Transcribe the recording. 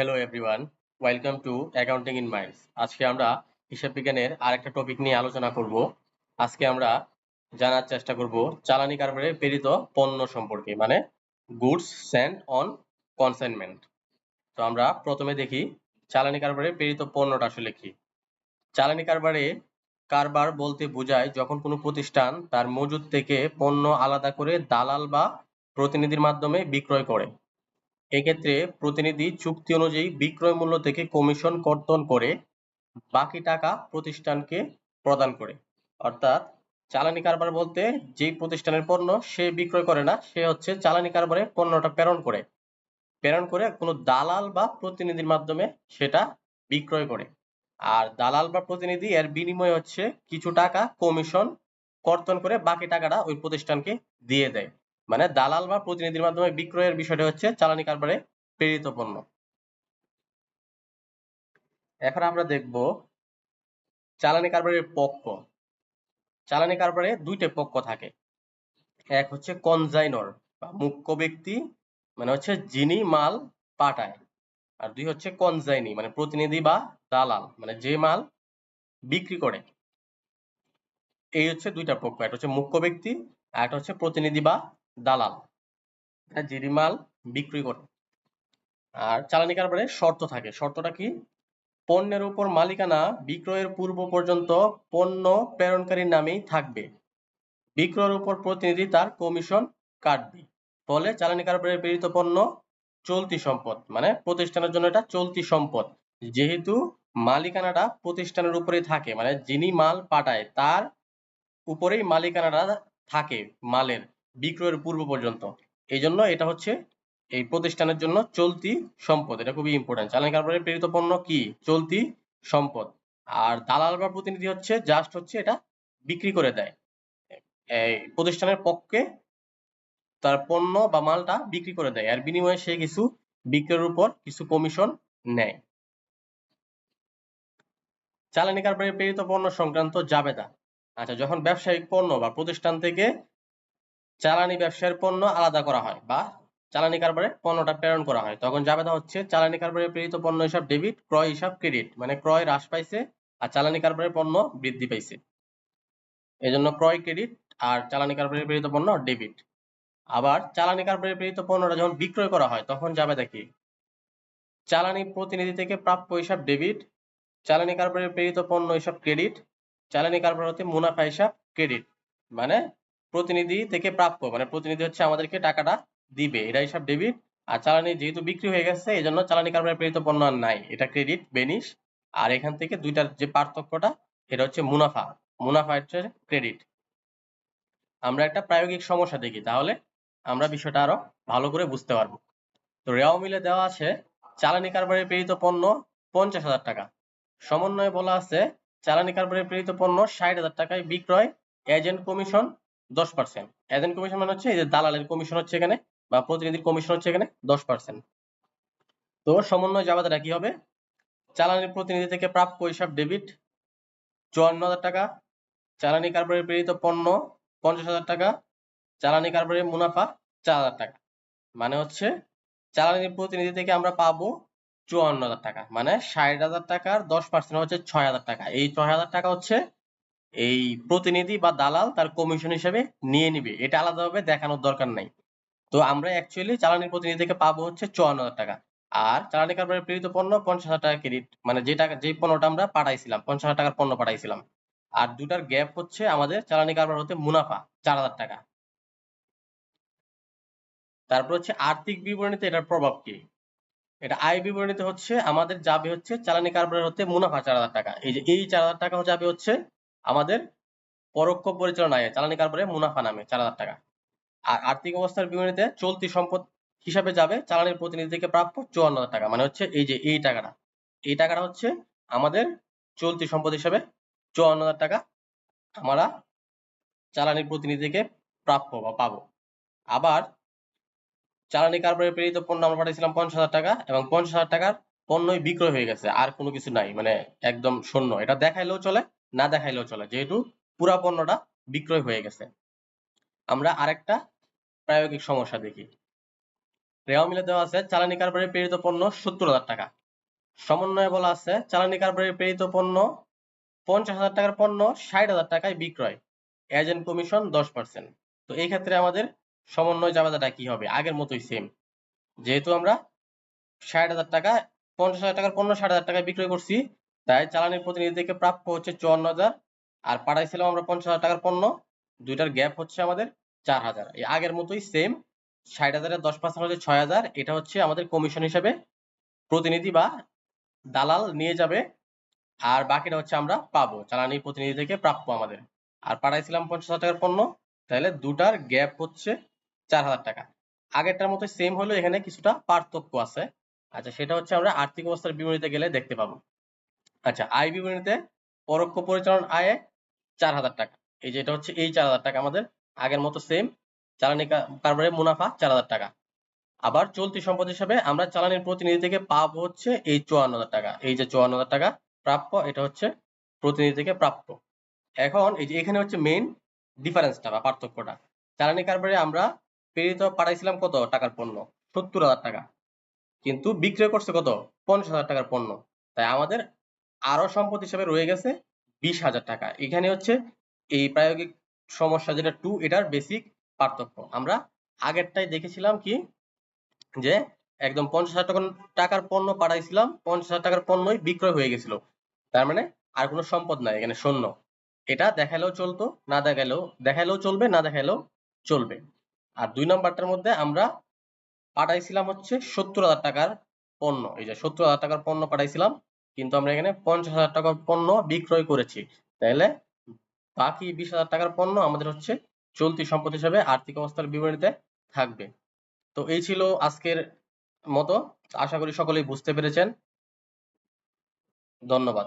Hello everyone welcome to accounting in minds আজকে আমরা হিসাব বিজ্ঞানের আরেকটা টপিক নিয়ে আলোচনা করব। আজকে আমরা জানার চেষ্টা করব চালানি কারবারে প্রেরিত পণ্য সম্পর্কে মানে গুডস সেন্ড অন কনসাইনমেন্ট তো আমরা প্রথমে দেখি চালানি কারবারে প্রেরিত পণ্যটা আসলে কি। চালানি কারবারে কারবার বলতে বোঝায় যখন কোনো প্রতিষ্ঠান তার মজুদ থেকে পণ্য আলাদা করে দালাল বা প্রতিনিধির মাধ্যমে বিক্রয় করে। এক্ষেত্রে প্রতিনিধি চুক্তি অনুযায়ী বিক্রয় মূল্য থেকে কমিশন কর্তন করে বাকি টাকা প্রতিষ্ঠানকে প্রদান করে। অর্থাৎ চালানি কারবার বলতে যেই প্রতিষ্ঠানের পণ্য সে বিক্রয় করে না, সে হচ্ছে চালানি কারবারে পণ্যটা প্রেরণ করে। প্রেরণ করে কোনো দালাল বা প্রতিনিধির মাধ্যমে সেটা বিক্রয় করে। আর দালাল বা প্রতিনিধি এর বিনিময়ে হচ্ছে কিছু টাকা কমিশন কর্তন করে বাকি টাকাটা ওই প্রতিষ্ঠানকে দিয়ে দেয়। মানে দালাল বা প্রতিনিধির মাধ্যমে বিক্রয়ের বিষয়টা হচ্ছে চালানি কারবারে প্রেরিত পণ্য। এখন আমরা দেখব চালানি কারবারের পক্ষ। চালানি কারবারে দুইটা পক্ষ থাকে। এক হচ্ছে কনজাইনর বা মুখ্য ব্যক্তি মানে হচ্ছে যিনি মাল পাঠায়। আর দুই হচ্ছে কনজাইনি মানে প্রতিনিধি বা দালাল মানে যে মাল বিক্রি করে। এই হচ্ছে দুইটা পক্ষ, একটা হচ্ছে মুখ্য ব্যক্তি আর একটা হচ্ছে প্রতিনিধি বা দালাল। যিনি মাল বিক্রি করে। আর চালানি কারবারে শর্ত থাকে। শর্তটা কি? পণ্যের উপর মালিকানা বিক্রয়ের পূর্ব পর্যন্ত পণ্য প্রেরণকারীর নামেই থাকবে। বিক্রয়ের উপর প্রতিনিধি তার কমিশন কাটবে। ফলে চালানি কারবারে প্রেরিত পণ্য চলতি সম্পদ মানে প্রতিষ্ঠানের জন্য এটা চলতি সম্পদ। যেহেতু মালিকানাটা প্রতিষ্ঠানের উপরেই থাকে মানে যিনি মাল পাঠায়, তার উপরেই মালিকানাটা থাকে মালের। বিক্রয়ের পূর্ব পর্যন্ত। এই জন্য এটা হচ্ছে এই প্রতিষ্ঠানের জন্য চলতি সম্পদ। এটা খুবই ইম্পর্টেন্ট চালানি কারবারে প্রেরিত পণ্য কি? চলতি সম্পদ। আর দালাল বা প্রতিনিধি হচ্ছে জাস্ট হচ্ছে এটা বিক্রি করে দেয়। প্রতিষ্ঠানের পক্ষে তার পণ্য বা মালটা বিক্রি করে দেয়। আর বিনিময়ে সে কিছু বিক্রয়ের উপর কিছু কমিশন নেয়। চালানি কারবারে প্রেরিত পণ্য সংক্রান্ত জাবেদা। আচ্ছা যখন ব্যবসায়িক পণ্য বা প্রতিষ্ঠান থেকে চালানি ব্যবসায়ের পণ্য আলাদা করা হয় বা চালানি কারবারে পণ্যটা প্রেরণ করা হয়। তখন জাবেদা হচ্ছে চালানি কারবারে প্রেরিত পণ্য হিসাব ডেবিট ক্রয় হিসাব ক্রেডিট মানে ক্রয় হ্রাস পাইছে আর চালানি কারবারে পণ্য বৃদ্ধি পাইছে। এজন্য ক্রয় ক্রেডিট আর চালানি কারবারে প্রেরিত পণ্য ডেবিট আবার চালানি কারবারে প্রেরিত পণ্যটা যখন বিক্রয় করা হয়, তখন জাবেদা কি? চালানি প্রতিনিধি থেকে প্রাপ্য হিসাব ডেবিট চালানি কারবারে প্রেরিত পণ্য হিসাব ক্রেডিট চালানি কারবার হতে মুনাফা হিসাব ক্রেডিট মানে প্রতিনিধি থেকে প্রাপ্য। মানে প্রতিনিধি হচ্ছে আমাদেরকে টাকাটা দিবে। এটা হিসাব ডেবিট আর চালানি যেহেতু বিক্রি হয়ে গেছে এই জন্য চালানি কারবারে প্রেরিত পণ্য আর নাই। এটা ক্রেডিট বেনিশ আর এখান থেকে দুইটার যে পার্থক্যটা, এটা হচ্ছে মুনাফা। মুনাফা হচ্ছে ক্রেডিট আমরা একটা প্রায়োগিক সমস্যা দেখি, তাহলে আমরা বিষয়টা আরও ভালো করে বুঝতে পারব। তো রেওয়া মিলে দেওয়া আছে, চালানি কারবারে প্রেরিত পণ্য পঞ্চাশ হাজার টাকা। সমন্বয়ে বলা আছে, চালানি কারবারে প্রেরিত পণ্য ষাট হাজার টাকায় বিক্রয় এজেন্ট কমিশন দশ পার্সেন্ট এজেন্ট কমিশন মানে হচ্ছে এই যে দালালের কমিশন হচ্ছে এখানে, বা প্রতিনিধির কমিশন হচ্ছে এখানে দশ পার্সেন্ট তো সমন্বয় জাবাদাটা কি হবে? চালানির প্রতিনিধি থেকে প্রাপ্য হিসাব ডেবিট চুয়ান্ন হাজার টাকা, চালানি কারবারে প্রেরিত পণ্য পঞ্চাশ হাজার টাকা, চালানি কারবারে মুনাফা চার হাজার টাকা। মানে হচ্ছে চালানির প্রতিনিধি থেকে আমরা পাবো চুয়ান্ন হাজার টাকা। মানে ষাট হাজার টাকার দশ পার্সেন্ট হচ্ছে ছয় হাজার টাকা। এই ছয় হাজার টাকা হচ্ছে এই প্রতিনিধি বা দালাল তার কমিশন হিসেবে নিয়ে নিবে। এটা আলাদাভাবে দেখানোর দরকার নাই। তো আমরা অ্যাকচুয়ালি চালানির থেকে পাবো হচ্ছে চুয়ান্ন হাজার টাকা। আর চালানি কারবারে প্রেরিত পণ্য পঞ্চাশ হাজার টাকা ক্রেডিট মানে যে টাকা, যে পণ্যটা আমরা পাঠাইছিলাম, পঞ্চাশ হাজার টাকার পণ্য পাঠাইছিলাম। আর দুটার গ্যাপ হচ্ছে আমাদের চালানি কারবার হতে মুনাফা, চার হাজার টাকা। তারপর হচ্ছে আর্থিক বিবরণীতে এটার প্রভাব কি? এটা আয় বিবরণীতে হচ্ছে আমাদের যাবে হচ্ছে চালানি কারবারের হতে মুনাফা চার হাজার টাকা। এই যে এই চার হাজার টাকা যাবে হচ্ছে আমাদের পরোক্ষ পরিচালনা আয় চালানি কারবারে মুনাফা নামে চার হাজার টাকা। আর আর্থিক অবস্থার বিবরণীতে চলতি সম্পদ হিসাবে যাবে চালানির প্রতিনিধি থেকে প্রাপ্য চুয়ান্ন হাজার টাকা। মানে হচ্ছে এই যে এই টাকাটা এই টাকাটা হচ্ছে আমাদের চলতি সম্পদ হিসাবে চুয়ান্ন হাজার টাকা আমরা চালানির প্রতিনিধি থেকে প্রাপ্য বা পাবো। আবার চালানি কারবারে প্রেরিত পণ্য আমরা পাঠিয়েছিলাম পঞ্চাশ হাজার টাকা এবং পঞ্চাশ হাজার টাকার পণ্যই বিক্রয় হয়ে গেছে, আর কোনো কিছু নাই মানে একদম শূন্য। এটা দেখাইলেও চলে না দেখাইলেও চলে, যেহেতু পুরা পণ্যটা বিক্রয় হয়ে গেছে। আমরা আরেকটা প্রায়োগিক সমস্যা দেখি। রেওয়া মিলে দেওয়া আছে, চালানি কারবারে প্রেরিত পণ্য সত্তর হাজার টাকা। সমন্বয়ে বলা আছে, চালানি কারবারে প্রেরিত পণ্য পঞ্চাশ হাজার টাকার পণ্য ষাট হাজার টাকায় বিক্রয়। এজেন্ট কমিশন দশ পার্সেন্ট। তো এই ক্ষেত্রে আমাদের সমন্বয় জাবেদাটা কি হবে? আগের মতোই সেম যেহেতু আমরা ষাট হাজার টাকা, পঞ্চাশ হাজার টাকার পণ্য ষাট হাজার টাকায় বিক্রয় করছি তাই জ্বালানির প্রতিনিধি থেকে প্রাপ্য হচ্ছে চুয়ান্ন হাজার, আর পাঠাইছিলাম আমরা পঞ্চাশ হাজার টাকার পণ্য। দুইটার গ্যাপ হচ্ছে আমাদের চার হাজার। এই আগের মতোই সেম ষাট হাজারের দশ পার্সেন্ট হচ্ছে ছয় হাজার, এটা হচ্ছে আমাদের কমিশন হিসেবে প্রতিনিধি বা দালাল নিয়ে যাবে, আর বাকিটা হচ্ছে আমরা পাবো। জ্বালানি প্রতিনিধি থেকে প্রাপ্য আমাদের। আর পাঠাইছিলাম পঞ্চাশ হাজার টাকার পণ্য, তাহলে দুটার গ্যাপ হচ্ছে চার হাজার টাকা। আগেরটার মতো সেম হলো এখানে কিছুটা পার্থক্য আছে। আচ্ছা সেটা হচ্ছে আমরা আর্থিক অবস্থার বিপরীতে গেলে দেখতে পাবো। আচ্ছা আয় বিবরণীতে পরোক্ষ পরিচালন আয়ে চার হাজার টাকা। এই যে এটা হচ্ছে এই চার হাজার টাকা আমাদের। আগের মতো সেম চালানি কারবারে মুনাফা চার হাজার টাকা। আবার চলতি সম্পদ হিসাবে আমরা চালানির প্রতিনিধি থেকে পাবো হচ্ছে এই চুয়ান্ন হাজার টাকা। এই যে চুয়ান্ন হাজার টাকা প্রাপ্য, এটা হচ্ছে প্রতিনিধি থেকে প্রাপ্য। এখন এই যে এখানে হচ্ছে মেইন ডিফারেন্সটা বা পার্থক্যটা। চালানি কারবারে আমরা প্রেরিত পাঠাইছিলাম কত টাকার পণ্য? সত্তর হাজার টাকা। কিন্তু বিক্রয় করছে কত? পঞ্চাশ হাজার টাকার পণ্য। তাই আমাদের আরও সম্পদ হিসেবে রয়ে গেছে বিশ হাজার টাকা। এখানে হচ্ছে এই প্রায়োগিক সমস্যা যেটা টু এটার বেসিক পার্থক্য। আমরা আগেরটাই দেখেছিলাম কি? যে একদম পঞ্চাশ হাজার টাকা টাকার পণ্য পাঠাইছিলাম, পঞ্চাশ হাজার টাকার পণ্যই বিক্রয় হয়ে গেছিল। তার মানে আর কোনো সম্পদ নাই, এখানে শূন্য। এটা দেখালেও চলতো, না দেখালেও দেখালেও চলবে, না দেখালেও চলবে। আর দুই নম্বরটার মধ্যে আমরা পাঠাইছিলাম হচ্ছে সত্তর হাজার টাকার পণ্য। এই যে সত্তর হাজার টাকার পণ্য পাঠাইছিলাম কিন্তু আমরা এখানে পঞ্চাশ হাজার টাকার পণ্য বিক্রয় করেছি। তাহলে বাকি বিশ হাজার টাকার পণ্য আমাদের হচ্ছে চলতি সম্পদ হিসাবে আর্থিক অবস্থার বিবরণীতে থাকবে। তো এই ছিল আজকের মতো। আশা করি সকলেই বুঝতে পেরেছেন। ধন্যবাদ।